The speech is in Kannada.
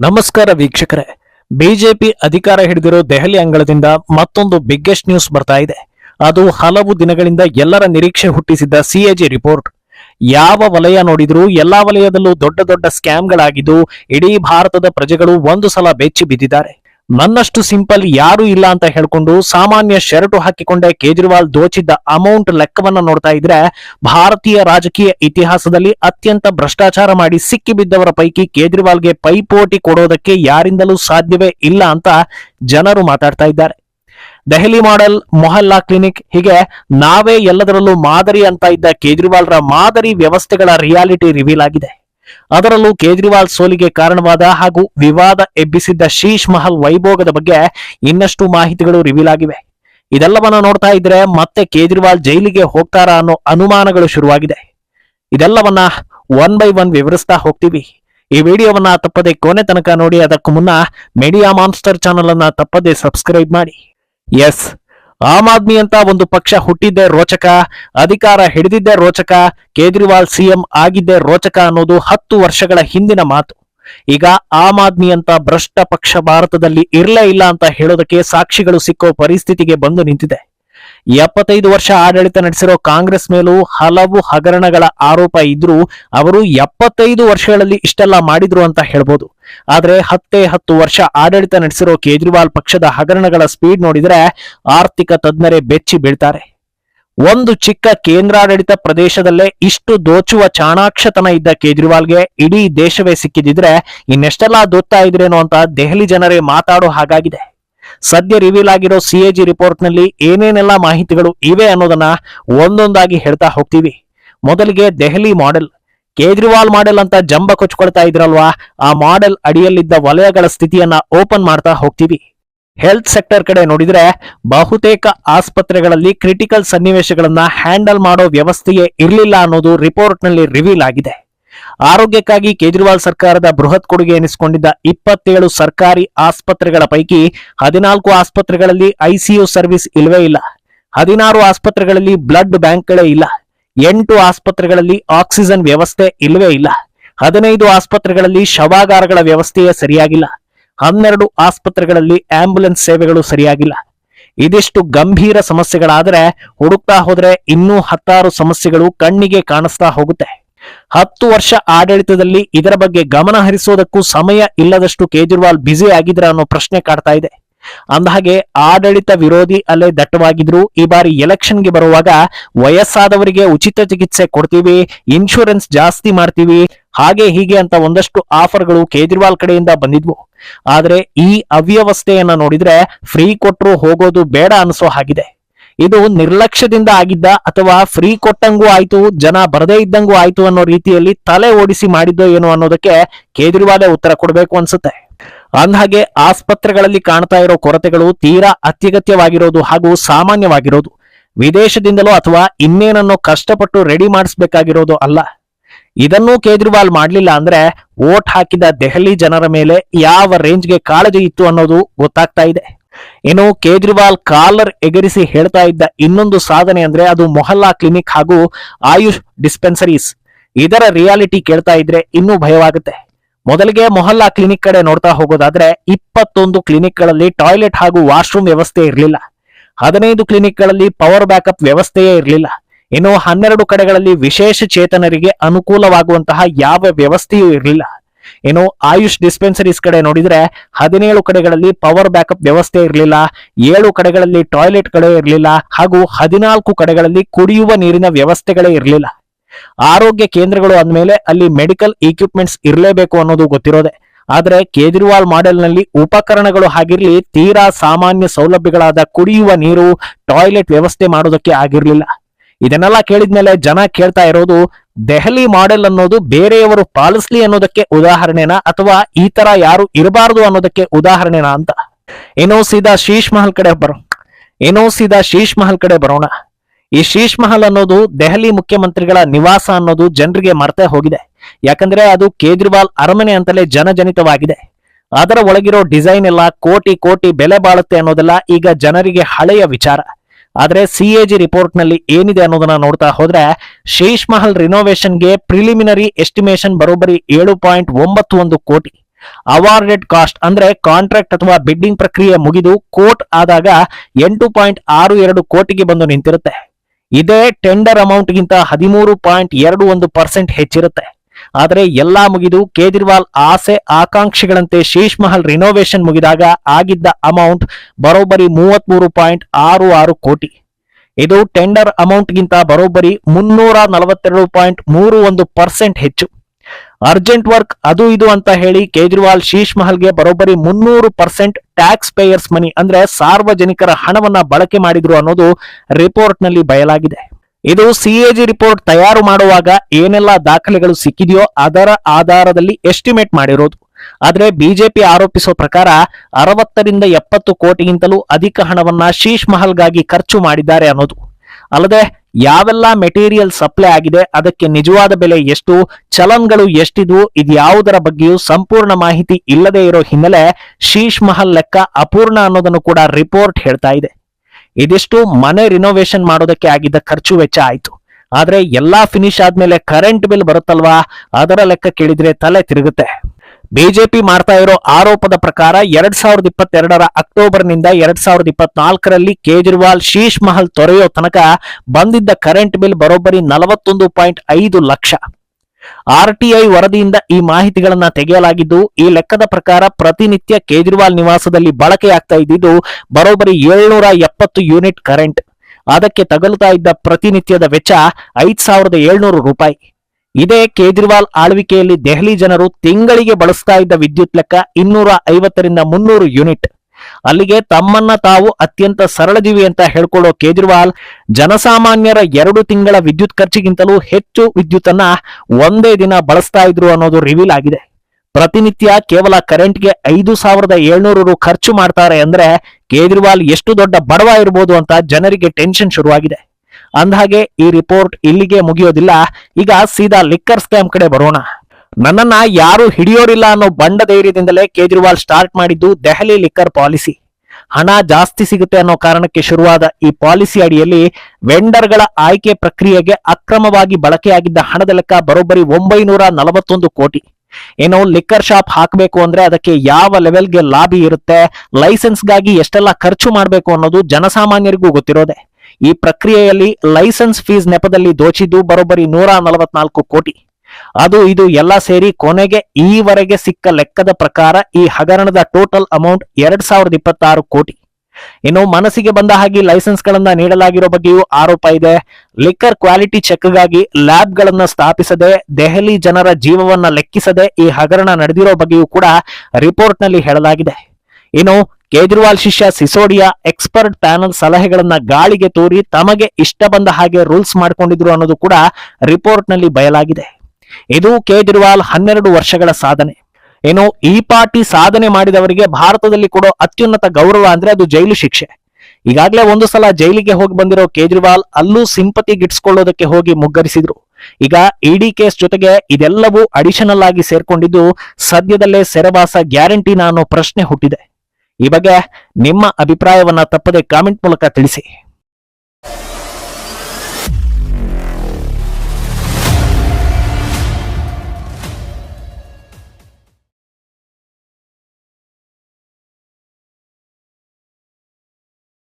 ನಮಸ್ಕಾರ ವೀಕ್ಷಕರೇ. ಬಿಜೆಪಿ ಅಧಿಕಾರ ಹಿಡಿದಿರೋ ದೆಹಲಿ ಅಂಗಳದಿಂದ ಮತ್ತೊಂದು ಬಿಗ್ಗೆಸ್ಟ್ ನ್ಯೂಸ್ ಬರ್ತಾ ಇದೆ. ಅದು ಹಲವು ದಿನಗಳಿಂದ ಎಲ್ಲರ ನಿರೀಕ್ಷೆ ಹುಟ್ಟಿಸಿದ್ದ ಸಿಎಜಿ ರಿಪೋರ್ಟ್ ಯಾವ ವಲಯ ನೋಡಿದರೂ ಎಲ್ಲಾ ವಲಯದಲ್ಲೂ ದೊಡ್ಡ ದೊಡ್ಡ ಸ್ಕ್ಯಾಮ್ಗಳಾಗಿದ್ದು ಇಡೀ ಭಾರತದ ಪ್ರಜೆಗಳು ಒಂದು ಸಲ ಬೆಚ್ಚಿ ಬಿದ್ದಿದ್ದಾರೆ. ನನ್ನಷ್ಟು ಸಿಂಪಲ್ ಯಾರು ಇಲ್ಲ ಅಂತ ಹೇಳ್ಕೊಂಡು ಸಾಮಾನ್ಯ ಶರ್ಟು ಹಾಕಿಕೊಂಡೇ ಕೇಜ್ರಿವಾಲ್ ದೋಚಿದ್ದ ಅಮೌಂಟ್ ಲೆಕ್ಕವನ್ನ ನೋಡ್ತಾ ಇದ್ರೆ ಭಾರತೀಯ ರಾಜಕೀಯ ಇತಿಹಾಸದಲ್ಲಿ ಅತ್ಯಂತ ಭ್ರಷ್ಟಾಚಾರ ಮಾಡಿ ಸಿಕ್ಕಿಬಿದ್ದವರ ಪೈಕಿ ಕೇಜ್ರಿವಾಲ್ಗೆ ಪೈಪೋಟಿ ಕೊಡೋದಕ್ಕೆ ಯಾರಿಂದಲೂ ಸಾಧ್ಯವೇ ಇಲ್ಲ ಅಂತ ಜನರು ಮಾತಾಡ್ತಾ ಇದ್ದಾರೆ. ದೆಹಲಿ ಮಾಡೆಲ್ ಮೊಹಲ್ಲಾ ಕ್ಲಿನಿಕ್ ಹೀಗೆ ನಾವೇ ಎಲ್ಲದರಲ್ಲೂ ಮಾದರಿ ಅಂತ ಇದ್ದ ಕೇಜ್ರಿವಾಲ್ರ ಮಾದರಿ ವ್ಯವಸ್ಥೆಗಳ ರಿಯಾಲಿಟಿ ರಿವೀಲ್ ಆಗಿದೆ. ಅದರಲ್ಲೂ ಕೇಜ್ರಿವಾಲ್ ಸೋಲಿಗೆ ಕಾರಣವಾದ ಹಾಗೂ ವಿವಾದ ಎಬ್ಬಿಸಿದ್ದ ಶೀಶ್ ಮಹಲ್ ವೈಭೋಗದ ಬಗ್ಗೆ ಇನ್ನಷ್ಟು ಮಾಹಿತಿಗಳು ರಿವೀಲ್ ಆಗಿವೆ. ಇದೆಲ್ಲವನ್ನ ನೋಡ್ತಾ ಇದ್ರೆ ಮತ್ತೆ ಕೇಜ್ರಿವಾಲ್ ಜೈಲಿಗೆ ಹೋಗ್ತಾರಾ ಅನ್ನೋ ಅನುಮಾನಗಳು ಶುರುವಾಗಿದೆ. ಇದೆಲ್ಲವನ್ನ ಒನ್ ಬೈ ಒನ್ ವಿವರಿಸ್ತಾ ಹೋಗ್ತೀವಿ. ಈ ವಿಡಿಯೋವನ್ನ ತಪ್ಪದೆ ಕೊನೆ ತನಕ ನೋಡಿ, ಅದಕ್ಕೂ ಮುನ್ನ ಮೀಡಿಯಾ ಮಾನ್ಸ್ಟರ್ ಚಾನಲ್ ಅನ್ನ ತಪ್ಪದೆ ಸಬ್ಸ್ಕ್ರೈಬ್ ಮಾಡಿ. ಎಸ್ ಆಮ್ ಆದ್ಮಿ ಅಂತ ಒಂದು ಪಕ್ಷ ಹುಟ್ಟಿದ್ದೇ ರೋಚಕ, ಅಧಿಕಾರ ಹಿಡಿದಿದ್ದೇ ರೋಚಕ, ಕೇಜ್ರಿವಾಲ್ ಸಿಎಂ ಆಗಿದ್ದೇ ರೋಚಕ ಅನ್ನೋದು ಹತ್ತು ವರ್ಷಗಳ ಹಿಂದಿನ ಮಾತು. ಈಗ ಆಮ್ ಆದ್ಮಿ ಅಂತ ಭ್ರಷ್ಟ ಪಕ್ಷ ಭಾರತದಲ್ಲಿ ಇರ್ಲೇ ಇಲ್ಲ ಅಂತ ಹೇಳೋದಕ್ಕೆ ಸಾಕ್ಷಿಗಳು ಸಿಕ್ಕೋ ಪರಿಸ್ಥಿತಿಗೆ ಬಂದು ನಿಂತಿದೆ. ಎಪ್ಪತ್ತೈದು ವರ್ಷ ಆಡಳಿತ ನಡೆಸಿರೋ ಕಾಂಗ್ರೆಸ್ ಮೇಲೂ ಹಲವು ಹಗರಣಗಳ ಆರೋಪ ಇದ್ರೂ ಅವರು ಎಪ್ಪತ್ತೈದು ವರ್ಷಗಳಲ್ಲಿ ಇಷ್ಟೆಲ್ಲ ಮಾಡಿದ್ರು ಅಂತ ಹೇಳ್ಬೋದು. ಆದ್ರೆ ಹತ್ತೇ ಹತ್ತು ವರ್ಷ ಆಡಳಿತ ನಡೆಸಿರೋ ಕೇಜ್ರಿವಾಲ್ ಪಕ್ಷದ ಹಗರಣಗಳ ಸ್ಪೀಡ್ ನೋಡಿದ್ರೆ ಆರ್ಥಿಕ ತಜ್ಞರೇ ಬೆಚ್ಚಿ ಬೀಳ್ತಾರೆ. ಒಂದು ಚಿಕ್ಕ ಕೇಂದ್ರಾಡಳಿತ ಪ್ರದೇಶದಲ್ಲೇ ಇಷ್ಟು ದೋಚುವ ಚಾಣಾಕ್ಷತನ ಇದ್ದ ಕೇಜ್ರಿವಾಲ್ಗೆ ಇಡೀ ದೇಶವೇ ಸಿಕ್ಕಿದಿದ್ರೆ ಇನ್ನೆಷ್ಟೆಲ್ಲ ದೊತ್ತಾ ಇದ್ರೇನೋ ಅಂತ ದೆಹಲಿ ಜನರೇ ಮಾತಾಡೋ ಹಾಗಾಗಿದೆ. ಸದ್ಯ ರಿವೀಲ್ ಆಗಿರೋ ಸಿಎಜಿ ರಿಪೋರ್ಟ್ನಲ್ಲಿ ಏನೇನೆಲ್ಲ ಮಾಹಿತಿಗಳು ಇವೆ ಅನ್ನೋದನ್ನ ಒಂದೊಂದಾಗಿ ಹೇಳ್ತಾ ಹೋಗ್ತೀವಿ. ಮೊದಲಿಗೆ ದೆಹಲಿ ಮಾಡೆಲ್ ಕೇಜ್ರಿವಾಲ್ ಮಾಡೆಲ್ ಅಂತ ಜಂಬ ಕೊಚ್ಕೊಳ್ತಾ ಇದ್ರಲ್ವಾ? ಆ ಮಾಡೆಲ್ ಅಡಿಯಲ್ಲಿದ್ದ ವಲಯಗಳ ಸ್ಥಿತಿಯನ್ನ ಓಪನ್ ಮಾಡ್ತಾ ಹೋಗ್ತೀವಿ. ಹೆಲ್ತ್ ಸೆಕ್ಟರ್ ಕಡೆ ನೋಡಿದ್ರೆ ಬಹುತೇಕ ಆಸ್ಪತ್ರೆಗಳಲ್ಲಿ ಕ್ರಿಟಿಕಲ್ ಸನ್ನಿವೇಶಗಳನ್ನ ಹ್ಯಾಂಡಲ್ ಮಾಡೋ ವ್ಯವಸ್ಥೆಯೇ ಇರಲಿಲ್ಲ ಅನ್ನೋದು ರಿಪೋರ್ಟ್ನಲ್ಲಿ ರಿವೀಲ್ ಆಗಿದೆ. ಆರೋಗ್ಯಕ್ಕಾಗಿ ಕೇಜ್ರಿವಾಲ್ ಸರ್ಕಾರದ ಬೃಹತ್ ಕೊಡುಗೆ ಎನಿಸಿಕೊಂಡಿದ್ದ ಇಪ್ಪತ್ತೇಳು ಸರ್ಕಾರಿ ಆಸ್ಪತ್ರೆಗಳ ಪೈಕಿ ಹದಿನಾಲ್ಕು ಆಸ್ಪತ್ರೆಗಳಲ್ಲಿ ಐಸಿಯು ಸರ್ವಿಸ್ ಇಲ್ಲವೇ ಇಲ್ಲ. ಹದಿನಾರು ಆಸ್ಪತ್ರೆಗಳಲ್ಲಿ ಬ್ಲಡ್ ಬ್ಯಾಂಕ್ಗಳೇ ಇಲ್ಲ. ಎಂಟು ಆಸ್ಪತ್ರೆಗಳಲ್ಲಿ ಆಕ್ಸಿಜನ್ ವ್ಯವಸ್ಥೆ ಇಲ್ಲವೇ ಇಲ್ಲ. ಹದಿನೈದು ಆಸ್ಪತ್ರೆಗಳಲ್ಲಿ ಶವಾಗಾರಗಳ ವ್ಯವಸ್ಥೆಯೇ ಸರಿಯಾಗಿಲ್ಲ. ಹನ್ನೆರಡು ಆಸ್ಪತ್ರೆಗಳಲ್ಲಿ ಆಂಬ್ಯುಲೆನ್ಸ್ ಸೇವೆಗಳು ಸರಿಯಾಗಿಲ್ಲ. ಇದಿಷ್ಟು ಗಂಭೀರ ಸಮಸ್ಯೆಗಳಾದರೆ ಹುಡುಕ್ತಾ ಹೋದ್ರೆ ಇನ್ನೂ ಹತ್ತಾರು ಸಮಸ್ಯೆಗಳು ಕಣ್ಣಿಗೆ ಕಾಣಿಸ್ತಾ ಹೋಗುತ್ತೆ. ಹತ್ತು ವರ್ಷ ಆಡಳಿತದಲ್ಲಿ ಇದರ ಬಗ್ಗೆ ಗಮನ ಹರಿಸೋದಕ್ಕೂ ಸಮಯ ಇಲ್ಲದಷ್ಟು ಕೇಜ್ರಿವಾಲ್ ಬ್ಯುಸಿ ಆಗಿದ್ರ ಅನ್ನೋ ಪ್ರಶ್ನೆ ಕಾಡ್ತಾ ಇದೆ. ಅಂದಹಾಗೆ ಆಡಳಿತ ವಿರೋಧಿ ಅಲ್ಲೇ ದಟ್ಟವಾಗಿದ್ರು, ಈ ಬಾರಿ ಎಲೆಕ್ಷನ್ಗೆ ಬರುವಾಗ ವಯಸ್ಸಾದವರಿಗೆ ಉಚಿತ ಚಿಕಿತ್ಸೆ ಕೊಡ್ತೀವಿ ಇನ್ಶೂರೆನ್ಸ್ ಜಾಸ್ತಿ ಮಾಡ್ತೀವಿ, ಹಾಗೆ ಹೀಗೆ ಅಂತ ಒಂದಷ್ಟು ಆಫರ್ಗಳು ಕೇಜ್ರಿವಾಲ್ ಕಡೆಯಿಂದ ಬಂದಿದ್ವು. ಆದ್ರೆ ಈ ಅವ್ಯವಸ್ಥೆಯನ್ನ ನೋಡಿದ್ರೆ ಫ್ರೀ ಕೊಟ್ಟರು ಹೋಗೋದು ಬೇಡ ಅನಿಸೋ ಹಾಗಿದೆ. ಇದು ನಿರ್ಲಕ್ಷ್ಯದಿಂದ ಆಗಿದ್ದ ಅಥವಾ ಫ್ರೀ ಕೊಟ್ಟಂಗೂ ಆಯ್ತು, ಜನ ಬರದೇ ಇದ್ದಂಗೂ ಆಯ್ತು ಅನ್ನೋ ರೀತಿಯಲ್ಲಿ ತಲೆ ಓಡಿಸಿ ಮಾಡಿದ್ದೋ ಏನೋ ಅನ್ನೋದಕ್ಕೆ ಕೇಜ್ರಿವಾಲೇ ಉತ್ತರ ಕೊಡಬೇಕು ಅನ್ಸುತ್ತೆ. ಅಂದ್ಹಾಗೆ ಆಸ್ಪತ್ರೆಗಳಲ್ಲಿ ಕಾಣ್ತಾ ಇರೋ ಕೊರತೆಗಳು ತೀರಾ ಅತ್ಯಗತ್ಯವಾಗಿರೋದು ಹಾಗೂ ಸಾಮಾನ್ಯವಾಗಿರೋದು. ವಿದೇಶದಿಂದಲೋ ಅಥವಾ ಇನ್ನೇನನ್ನೋ ಕಷ್ಟಪಟ್ಟು ರೆಡಿ ಮಾಡಿಸ್ಬೇಕಾಗಿರೋದು ಅಲ್ಲ. ಇದನ್ನೂ ಕೇಜ್ರಿವಾಲ್ ಮಾಡಲಿಲ್ಲ ಅಂದ್ರೆ ಓಟ್ ಹಾಕಿದ ದೆಹಲಿ ಜನರ ಮೇಲೆ ಯಾವ ರೇಂಜ್ಗೆ ಕಾಳಜಿ ಇತ್ತು ಅನ್ನೋದು ಗೊತ್ತಾಗ್ತಾ ಇದೆ. ಇನ್ನು ಕೇಜ್ರಿವಾಲ್ ಕಾಲರ್ ಎಗರಿಸಿ ಹೇಳ್ತಾ ಇದ್ದ ಇನ್ನೊಂದು ಸಾಧನೆ ಅಂದ್ರೆ ಅದು ಮೊಹಲ್ಲಾ ಕ್ಲಿನಿಕ್ ಹಾಗೂ ಆಯುಷ್ ಡಿಸ್ಪೆನ್ಸರೀಸ್. ಇದರ ರಿಯಾಲಿಟಿ ಕೇಳ್ತಾ ಇದ್ರೆ ಇನ್ನೂ ಭಯವಾಗುತ್ತೆ. ಮೊದಲಿಗೆ ಮೊಹಲ್ಲಾ ಕ್ಲಿನಿಕ್ ಕಡೆ ನೋಡ್ತಾ ಹೋಗೋದಾದ್ರೆ ಇಪ್ಪತ್ತೊಂದು ಕ್ಲಿನಿಕ್ಗಳಲ್ಲಿ ಟಾಯ್ಲೆಟ್ ಹಾಗೂ ವಾಶ್ರೂಮ್ ವ್ಯವಸ್ಥೆ ಇರಲಿಲ್ಲ. ಹದಿನೈದು ಕ್ಲಿನಿಕ್ಗಳಲ್ಲಿ ಪವರ್ ಬ್ಯಾಕಪ್ ವ್ಯವಸ್ಥೆಯೇ ಇರಲಿಲ್ಲ. ಇನ್ನು ಹನ್ನೆರಡು ಕಡೆಗಳಲ್ಲಿ ವಿಶೇಷ ಚೇತನರಿಗೆ ಅನುಕೂಲವಾಗುವಂತಹ ಯಾವ ವ್ಯವಸ್ಥೆಯೂ ಇರಲಿಲ್ಲ. ಇನ್ನು ಆಯುಷ್ ಡಿಸ್ಪೆನ್ಸರೀಸ್ ಕಡೆ ನೋಡಿದ್ರೆ ಹದಿನೇಳು ಕಡೆಗಳಲ್ಲಿ ಪವರ್ ಬ್ಯಾಕಪ್ ವ್ಯವಸ್ಥೆ ಇರಲಿಲ್ಲ, ಏಳು ಕಡೆಗಳಲ್ಲಿ ಟಾಯ್ಲೆಟ್ ಟಾಯ್ಲೆಟ್ಗಳೇ ಇರಲಿಲ್ಲ, ಹಾಗೂ ಹದಿನಾಲ್ಕು ಕಡೆಗಳಲ್ಲಿ ಕುಡಿಯುವ ನೀರಿನ ವ್ಯವಸ್ಥೆಗಳೇ ಇರಲಿಲ್ಲ. ಆರೋಗ್ಯ ಕೇಂದ್ರಗಳು ಅಂದಮೇಲೆ ಅಲ್ಲಿ ಮೆಡಿಕಲ್ ಇಕ್ವಿಪ್ಮೆಂಟ್ಸ್ ಇರಲೇಬೇಕು ಅನ್ನೋದು ಗೊತ್ತಿರೋದೆ. ಆದರೆ ಕೇಜ್ರಿವಾಲ್ ಮಾಡೆಲ್ನಲ್ಲಿ ಉಪಕರಣಗಳು ಆಗಿರಲಿ, ತೀರಾ ಸಾಮಾನ್ಯ ಸೌಲಭ್ಯಗಳಾದ ಕುಡಿಯುವ ನೀರು ಟಾಯ್ಲೆಟ್ ವ್ಯವಸ್ಥೆ ಮಾಡೋದಕ್ಕೆ ಆಗಿರಲಿಲ್ಲ. ಇದನ್ನೆಲ್ಲ ಕೇಳಿದ್ಮೇಲೆ ಜನ ಕೇಳ್ತಾ ಇರೋದು ದೆಹಲಿ ಮಾಡೆಲ್ ಅನ್ನೋದು ಬೇರೆಯವರು ಪಾಲಿಸ್ಲಿ ಅನ್ನೋದಕ್ಕೆ ಉದಾಹರಣೆನಾ ಅಥವಾ ಈ ತರ ಯಾರು ಇರಬಾರದು ಅನ್ನೋದಕ್ಕೆ ಉದಾಹರಣೆನಾ ಅಂತ? ಏನೋ ಸೀದಾ ಶೀಶ್ ಮಹಲ್ ಕಡೆ ಬರೋ ಏನೋ ಸೀದಾ ಶೀಶ್ ಮಹಲ್ ಕಡೆ ಬರೋಣ. ಈ ಶೀಶ್ ಮಹಲ್ ಅನ್ನೋದು ದೆಹಲಿ ಮುಖ್ಯಮಂತ್ರಿಗಳ ನಿವಾಸ ಅನ್ನೋದು ಜನರಿಗೆ ಮರ್ತೆ ಹೋಗಿದೆ. ಯಾಕಂದ್ರೆ ಅದು ಕೇಜ್ರಿವಾಲ್ ಅರಮನೆ ಅಂತಲೇ ಜನಜನಿತವಾಗಿದೆ. ಅದರ ಒಳಗಿರೋ ಡಿಸೈನ್ ಎಲ್ಲ ಕೋಟಿ ಕೋಟಿ ಬೆಲೆ ಬಾಳುತ್ತೆ ಅನ್ನೋದೆಲ್ಲ ಈಗ ಜನರಿಗೆ ಹಳೆಯ ವಿಚಾರ. ಆದ್ರೆ ಎ ರಿಪೋರ್ಟ್ನಲ್ಲಿ ಏನಿದೆ ಅನ್ನೋದನ್ನ ನೋಡ್ತಾ ಹೋದ್ರೆ ಶೇಷ್ ಮಹಲ್ ರಿನೋವೇಷನ್ಗೆ ಪ್ರಿಲಿಮಿನರಿ ಎಸ್ಟಿಮೇಷನ್ ಬರೋಬ್ಬರಿ ಏಳು ಪಾಯಿಂಟ್ ಒಂಬತ್ತು ಒಂದು ಕೋಟಿ. ಅವಾರ್ಡೆಡ್ ಕಾಸ್ಟ್ ಅಂದ್ರೆ ಕಾಂಟ್ರಾಕ್ಟ್ ಅಥವಾ ಬಿಡ್ಡಿಂಗ್ ಪ್ರಕ್ರಿಯೆ ಮುಗಿದು ಕೋರ್ಟ್ ಆದಾಗ ಎಂಟು ಪಾಯಿಂಟ್ ಆರು ಎರಡು ಕೋಟಿಗೆ ಬಂದು ನಿಂತಿರುತ್ತೆ. ಇದೇ ಟೆಂಡರ್ ಅಮೌಂಟ್ ಗಿಂತ ಹದಿಮೂರು ಪಾಯಿಂಟ್ ಎರಡು ಒಂದು ಪರ್ಸೆಂಟ್ ಹೆಚ್ಚಿರುತ್ತೆ. ಆದರೆ ಎಲ್ಲಾ ಮುಗಿದು ಕೇಜ್ರಿವಾಲ್ ಆಸೆ ಆಕಾಂಕ್ಷೆಗಳಂತೆ ಶೀಶ್ ಮಹಲ್ ರಿನೋವೇಷನ್ ಮುಗಿದಾಗ ಆಗಿದ್ದ ಅಮೌಂಟ್ ಬರೋಬ್ಬರಿ ಆರು ಆರು ಕೋಟಿ. ಇದು ಟೆಂಡರ್ ಅಮೌಂಟ್ ಗಿಂತ ಬರೋಬ್ಬರಿ ಮುನ್ನೂರ ನಲವತ್ತೆರಡು ಪಾಯಿಂಟ್ ಮೂರು ಹೆಚ್ಚು. ಅರ್ಜೆಂಟ್ ವರ್ಕ್ ಅದು ಇದು ಅಂತ ಹೇಳಿ ಕೇಜ್ರಿವಾಲ್ ಶೀಶ್ ಮಹಲ್ಗೆ ಬರೋಬ್ಬರಿ ಮುನ್ನೂರು ಪರ್ಸೆಂಟ್ ಟ್ಯಾಕ್ಸ್ ಪೇಯರ್ಸ್ ಮನಿ ಅಂದ್ರೆ ಸಾರ್ವಜನಿಕರ ಹಣವನ್ನ ಬಳಕೆ ಮಾಡಿದ್ರು ಅನ್ನೋದು ರಿಪೋರ್ಟ್ನಲ್ಲಿ ಬಯಲಾಗಿದೆ. ಇದು ಸಿಎಜಿ ರಿಪೋರ್ಟ್ ತಯಾರು ಮಾಡುವಾಗ ಏನೆಲ್ಲ ದಾಖಲೆಗಳು ಸಿಕ್ಕಿದೆಯೋ ಅದರ ಆಧಾರದಲ್ಲಿ ಎಸ್ಟಿಮೇಟ್ ಮಾಡಿರೋದು. ಆದರೆ ಬಿಜೆಪಿ ಆರೋಪಿಸುವ ಪ್ರಕಾರ ಅರವತ್ತರಿಂದ ಎಪ್ಪತ್ತು ಕೋಟಿಗಿಂತಲೂ ಅಧಿಕ ಹಣವನ್ನ ಶೀಶ್ ಮಹಲ್ಗಾಗಿ ಖರ್ಚು ಮಾಡಿದ್ದಾರೆ ಅನ್ನೋದು. ಅಲ್ಲದೆ ಯಾವೆಲ್ಲ ಮೆಟೀರಿಯಲ್ ಸಪ್ಲೈ ಆಗಿದೆ, ಅದಕ್ಕೆ ನಿಜವಾದ ಬೆಲೆ ಎಷ್ಟು, ಚಲನ್ಗಳು ಎಷ್ಟಿದ್ವು ಇದ್ಯಾವುದರ ಬಗ್ಗೆಯೂ ಸಂಪೂರ್ಣ ಮಾಹಿತಿ ಇಲ್ಲದೆ ಇರೋ ಹಿನ್ನೆಲೆ ಶೀಶ್ ಮಹಲ್ ಲೆಕ್ಕ ಅಪೂರ್ಣ ಅನ್ನೋದನ್ನು ಕೂಡ ರಿಪೋರ್ಟ್ ಹೇಳ್ತಾ ಇದೆ. ಇದಿಷ್ಟು ಮನೆ ರಿನೋವೇಷನ್ ಮಾಡೋದಕ್ಕೆ ಆಗಿದ್ದ ಖರ್ಚು ವೆಚ್ಚ ಆಯ್ತು. ಆದ್ರೆ ಎಲ್ಲಾ ಫಿನಿಶ್ ಆದ್ಮೇಲೆ ಕರೆಂಟ್ ಬಿಲ್ ಬರುತ್ತಲ್ವಾ? ಅದರ ಲೆಕ್ಕ ಕೇಳಿದ್ರೆ ತಲೆ ತಿರುಗುತ್ತೆ. ಬಿಜೆಪಿ ಮಾಡ್ತಾ ಇರೋ ಆರೋಪದ ಪ್ರಕಾರ ಎರಡ್ ಸಾವಿರದ ಇಪ್ಪತ್ತೆರಡರ ಅಕ್ಟೋಬರ್ನಿಂದ ಎರಡ್ ಸಾವಿರದ ಇಪ್ಪತ್ನಾಲ್ಕರಲ್ಲಿ ಕೇಜ್ರಿವಾಲ್ ಶೀಶ್ ಮಹಲ್ ತೊರೆಯೋ ತನಕ ಬಂದಿದ್ದ ಕರೆಂಟ್ ಬಿಲ್ ಬರೋಬ್ಬರಿ ನಲವತ್ತೊಂದು ಪಾಯಿಂಟ್ ಐದು ಲಕ್ಷ. ಆರ್ಟಿಐ ವರದಿಯಿಂದ ಈ ಮಾಹಿತಿಗಳನ್ನ ತೆಗೆಯಲಾಗಿದ್ದು, ಈ ಲೆಕ್ಕದ ಪ್ರಕಾರ ಪ್ರತಿನಿತ್ಯ ಕೇಜ್ರಿವಾಲ್ ನಿವಾಸದಲ್ಲಿ ಬಳಕೆಯಾಗ್ತಾ ಇದ್ದಿದ್ದು, ಬರೋಬ್ಬರಿ ಏಳ್ನೂರ ಎಪ್ಪತ್ತು ಯೂನಿಟ್ ಕರೆಂಟ್. ಅದಕ್ಕೆ ತಗಲುತ್ತಾ ಇದ್ದ ಪ್ರತಿನಿತ್ಯದ ವೆಚ್ಚ ಐದ್ ಸಾವಿರದ ಏಳ್ನೂರು ರೂಪಾಯಿ. ಇದೇ ಕೇಜ್ರಿವಾಲ್ ಆಳ್ವಿಕೆಯಲ್ಲಿ ದೆಹಲಿ ಜನರು ತಿಂಗಳಿಗೆ ಬಳಸ್ತಾ ಇದ್ದ ವಿದ್ಯುತ್ ಲೆಕ್ಕ ಇನ್ನೂರ ಐವತ್ತರಿಂದ ಮುನ್ನೂರು ಯೂನಿಟ್. ಅಲ್ಲಿಗೆ ತಮ್ಮನ್ನ ತಾವು ಅತ್ಯಂತ ಸರಳ ಜೀವಿ ಅಂತ ಹೇಳ್ಕೊಳ್ಳೋ ಕೇಜ್ರಿವಾಲ್ ಜನಸಾಮಾನ್ಯರ ಎರಡು ತಿಂಗಳ ವಿದ್ಯುತ್ ಖರ್ಚಿಗಿಂತಲೂ ಹೆಚ್ಚು ವಿದ್ಯುತ್ ಅನ್ನ ಒಂದೇ ದಿನ ಬಳಸ್ತಾ ಇದ್ರು ಅನ್ನೋದು ರಿವೀಲ್ ಆಗಿದೆ. ಪ್ರತಿನಿತ್ಯ ಕೇವಲ ಕರೆಂಟ್ಗೆ ಐದು ಸಾವಿರದ ಏಳ್ನೂರು ರು ಖರ್ಚು ಮಾಡ್ತಾರೆ ಅಂದ್ರೆ ಕೇಜ್ರಿವಾಲ್ ಎಷ್ಟು ದೊಡ್ಡ ಬಡವ ಇರಬಹುದು ಅಂತ ಜನರಿಗೆ ಟೆನ್ಷನ್ ಶುರುವಾಗಿದೆ. ಅಂದಹಾಗೆ ಈ ರಿಪೋರ್ಟ್ ಇಲ್ಲಿಗೆ ಮುಗಿಯೋದಿಲ್ಲ, ಈಗ ಸೀದಾ ಲಿಕ್ಕರ್ ಸ್ಕ್ಯಾಮ್ ಕಡೆ ಬರೋಣ. ನನ್ನನ್ನ ಯಾರು ಹಿಡಿಯೋರಿಲ್ಲ ಅನ್ನೋ ಬಂಡ ಧೈರ್ಯದಿಂದಲೇ ಕೇಜ್ರಿವಾಲ್ ಸ್ಟಾರ್ಟ್ ಮಾಡಿದ್ದು ದೆಹಲಿ ಲಿಕ್ಕರ್ ಪಾಲಿಸಿ. ಹಣ ಜಾಸ್ತಿ ಸಿಗುತ್ತೆ ಅನ್ನೋ ಕಾರಣಕ್ಕೆ ಶುರುವಾದ ಈ ಪಾಲಿಸಿ ಅಡಿಯಲ್ಲಿ ವೆಂಡರ್ಗಳ ಆಯ್ಕೆ ಪ್ರಕ್ರಿಯೆಗೆ ಅಕ್ರಮವಾಗಿ ಬಳಕೆಯಾಗಿದ್ದ ಹಣದ ಲೆಕ್ಕ ಬರೋಬ್ಬರಿ ಒಂಬೈನೂರ ನಲವತ್ತೊಂದು ಕೋಟಿ. ಏನು ಲಿಕ್ಕರ್ ಶಾಪ್ ಹಾಕಬೇಕು ಅಂದ್ರೆ ಅದಕ್ಕೆ ಯಾವ ಲೆವೆಲ್ಗೆ ಲಾಬಿ ಇರುತ್ತೆ, ಲೈಸೆನ್ಸ್ಗಾಗಿ ಎಷ್ಟೆಲ್ಲ ಖರ್ಚು ಮಾಡಬೇಕು ಅನ್ನೋದು ಜನಸಾಮಾನ್ಯರಿಗೂ ಗೊತ್ತಿರೋದೆ. ಈ ಪ್ರಕ್ರಿಯೆಯಲ್ಲಿ ಲೈಸೆನ್ಸ್ ಫೀಸ್ ನೆಪದಲ್ಲಿ ದೋಚಿದ್ದು ಬರೋಬ್ಬರಿ ನೂರ ನಲವತ್ನಾಲ್ಕು ಕೋಟಿ. ಅದು ಇದು ಎಲ್ಲ ಸೇರಿ ಕೊನೆಗೆ ಈವರೆಗೆ ಸಿಕ್ಕ ಲೆಕ್ಕದ ಪ್ರಕಾರ ಈ ಹಗರಣದ ಟೋಟಲ್ ಅಮೌಂಟ್ ಎರಡ್ ಸಾವಿರದ ಇಪ್ಪತ್ತಾರು ಕೋಟಿ. ಇನ್ನು ಮನಸ್ಸಿಗೆ ಬಂದ ಹಾಗೆ ಲೈಸೆನ್ಸ್ ಗಳನ್ನ ನೀಡಲಾಗಿರೋ ಬಗ್ಗೆಯೂ ಆರೋಪ ಇದೆ. ಲಿಕ್ಕರ್ ಕ್ವಾಲಿಟಿ ಚೆಕ್ಗಾಗಿ ಲ್ಯಾಬ್ ಗಳನ್ನ ಸ್ಥಾಪಿಸದೆ, ದೆಹಲಿ ಜನರ ಜೀವವನ್ನ ಲೆಕ್ಕಿಸದೆ ಈ ಹಗರಣ ನಡೆದಿರೋ ಬಗ್ಗೆಯೂ ಕೂಡ ರಿಪೋರ್ಟ್ನಲ್ಲಿ ಹೇಳಲಾಗಿದೆ. ಇನ್ನು ಕೇಜ್ರಿವಾಲ್ ಶಿಷ್ಯ ಸಿಸೋಡಿಯಾ ಎಕ್ಸ್ಪರ್ಟ್ ಪ್ಯಾನಲ್ ಸಲಹೆಗಳನ್ನ ಗಾಳಿಗೆ ತೋರಿ ತಮಗೆ ಇಷ್ಟ ಬಂದ ಹಾಗೆ ರೂಲ್ಸ್ ಮಾಡಿಕೊಂಡಿದ್ರು ಅನ್ನೋದು ಕೂಡ ರಿಪೋರ್ಟ್ನಲ್ಲಿ ಬಯಲಾಗಿದೆ. ಇದು ಕೇಜ್ರಿವಾಲ್ ಹನ್ನೆರಡು ವರ್ಷಗಳ ಸಾಧನೆ. ಏನು ಈ ಪಾರ್ಟಿ ಸಾಧನೆ ಮಾಡಿದವರಿಗೆ ಭಾರತದಲ್ಲಿ ಕೊಡೋ ಅತ್ಯುನ್ನತ ಗೌರವ ಅಂದ್ರೆ ಅದು ಜೈಲು ಶಿಕ್ಷೆ. ಈಗಾಗಲೇ ಒಂದು ಸಲ ಜೈಲಿಗೆ ಹೋಗಿ ಬಂದಿರೋ ಕೇಜ್ರಿವಾಲ್ ಅಲ್ಲೂ ಸಿಂಪತಿ ಗಿಟ್ಸ್ಕೊಳ್ಳೋದಕ್ಕೆ ಹೋಗಿ ಮುಗ್ಗರಿಸಿದ್ರು. ಈಗ ಇಡಿ ಕೇಸ್ ಜೊತೆಗೆ ಇದೆಲ್ಲವೂ ಅಡಿಷನಲ್ ಆಗಿ ಸೇರ್ಕೊಂಡಿದ್ದು ಸದ್ಯದಲ್ಲೇ ಸೆರೆವಾಸ ಗ್ಯಾರಂಟಿನ ಅನ್ನೋ ಪ್ರಶ್ನೆ ಹುಟ್ಟಿದೆ. ಈ ಬಗ್ಗೆ ನಿಮ್ಮ ಅಭಿಪ್ರಾಯವನ್ನ ತಪ್ಪದೆ ಕಾಮೆಂಟ್ ಮೂಲಕ ತಿಳಿಸಿ.